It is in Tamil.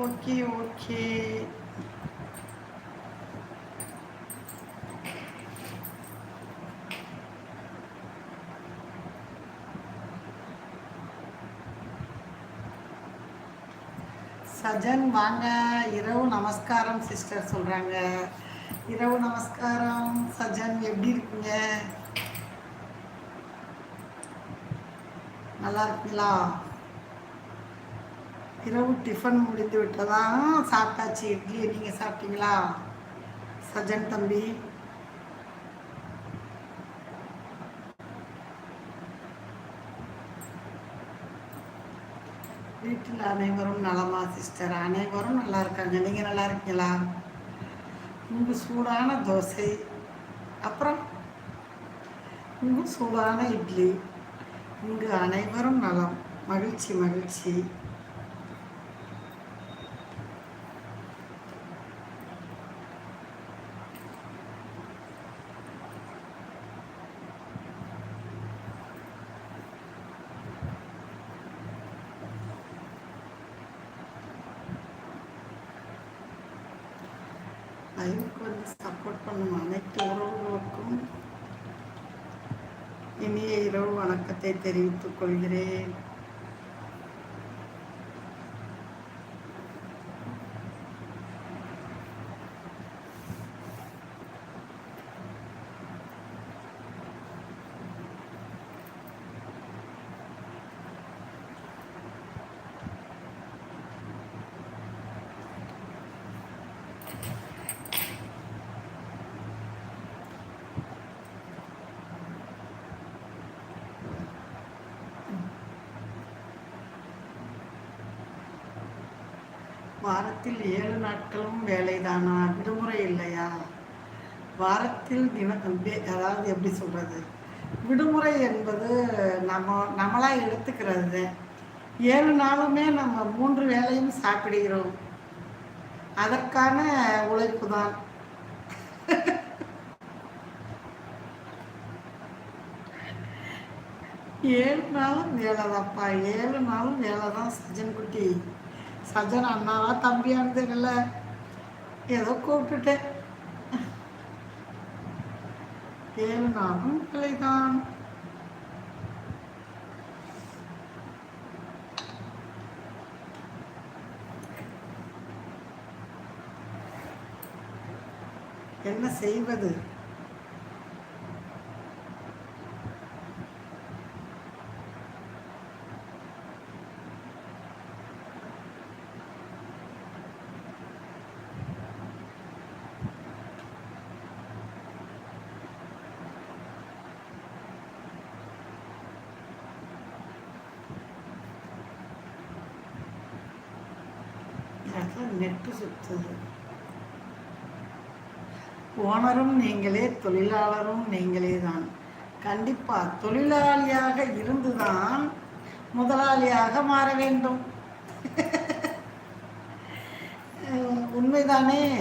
Okay okay. சஜன் வாங்க. இரவு நமஸ்காரம் சிஸ்டர் சொல்கிறாங்க இரவு நமஸ்காரம். சஜன் எப்படி இருக்கீங்க? நல்லா இருக்கீங்களா? இரவு டிஃபன் முடிந்து விட்டதா? சாப்பிட்டாச்சு. இட்லி நீங்கள் சாப்பிட்டீங்களா? சஜன் தம்பி. வீட்டில் அனைவரும் நலமா சிஸ்டர் அனைவரும் நல்லா இருக்காங்க. நீங்கள் நல்லா இருக்கீங்களா? உங்கள் சூடான தோசை. அப்புறம் உங்கள் சூடான இட்லி. இங்கு அனைவரும் நலம். மகிழ்ச்சி மகிழ்ச்சி. லைவுக்கு வந்து சப்போர்ட் பண்ணும் அனைத்து உறவுகளுக்கும் இனிய இரவு வணக்கத்தை தெரிவித்துக் கொள்கிறேன். வாரத்தில் ஏழு நாட்களும் வேலைதானா? விடுமுறை இல்லையா? வாரத்தில் தின அதாவது எப்படி சொல்கிறது விடுமுறை என்பது நம்ம நம்மளாக எடுத்துக்கிறது. ஏழு நாளுமே நம்ம மூன்று வேலையும் சாப்பிடுகிறோம். அதற்கான உழைப்பு தான். ஏழு நாளும் வேலை தான்ப்பா ஏழு நாளும் வேலை தான் சஜன் குட்டி. சஜன் அண்ணாவா தம்பியான்னு தெரியல ஏதோ கூப்பிட்டுட்டேன். ஏழு நாளும் பிள்ளைதான். என்ன செய்வது? நெட்டு சுத்துது ஓனரும் நீங்களே தொழிலாளரும் நீங்களே தான் கண்டிப்பாக தொழிலாளியாக இருந்துதான் முதலாளியாக மாற வேண்டும். உண்மைதானே?